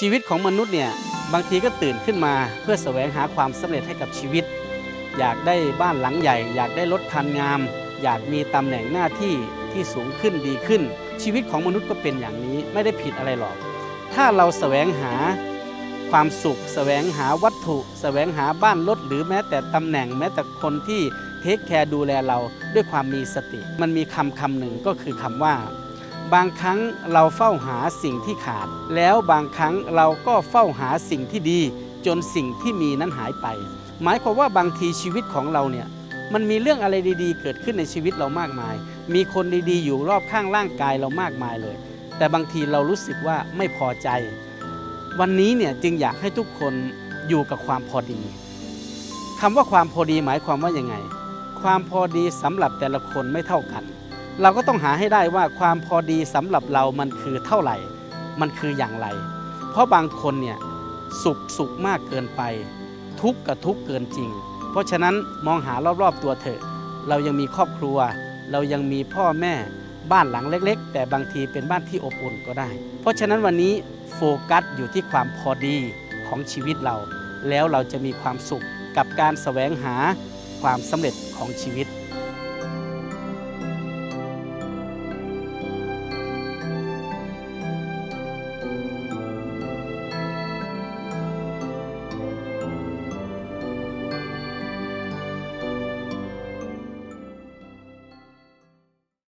ชีวิตของมนุษย์เนี่ยบางทีก็ตื่นขึ้นมาเพื่อแสวงหาความสำเร็จให้กับชีวิต อยากได้บ้านหลังใหญ่ อยากได้รถคันงาม อยากมีตำแหน่งหน้าที่ที่สูงขึ้นดีขึ้น ชีวิตของมนุษย์ก็เป็นอย่างนี้ไม่ได้ผิดอะไรหรอก ถ้าเราแสวงหาความสุข แสวงหาวัตถุ แสวงหาบ้านรถหรือแม้แต่ตำแหน่งแม้แต่คนที่เทคแคร์ดูแลเราด้วยความมีสติ มันมีคำคำหนึ่งก็คือคำว่า บางครั้งเราเฝ้าหาสิ่งที่ขาด แล้วบางครั้งเราก็เฝ้าหาสิ่งที่ดี จนสิ่งที่มีนั้นหายไป หมายความว่าบางทีชีวิตของเราเนี่ยมันมีเรื่องอะไรดีๆ เกิดขึ้นในชีวิตเรามากมาย มีคนดีๆ อยู่รอบข้างร่างกายเรามากมายเลย แต่บางทีเรารู้สึกว่าไม่พอใจ วันนี้เนี่ยจึงอยากให้ทุกคนอยู่กับความพอดีคำว่าความพอดีหมายความว่ายังไง ความพอดีสำหรับแต่ละคนไม่เท่ากัน เราก็ต้องหาให้ได้ว่าความพอดีสำหรับเรามันคือเท่าไหร่ มันคืออย่างไร เพราะบางคนเนี่ยสุขสุขมากเกินไป ทุกข์กับทุกข์เกินจริง เพราะฉะนั้นมองหารอบๆตัวเถอะ เรายังมีครอบครัว เรายังมีพ่อแม่บ้านหลังเล็ก ๆ แต่บางทีเป็นบ้านที่อบอุ่นก็ได้ เพราะฉะนั้นวันนี้โฟกัสอยู่ที่ความพอดีของชีวิตเรา แล้วเราจะมีความสุขกับการแสวงหาความสำเร็จของชีวิต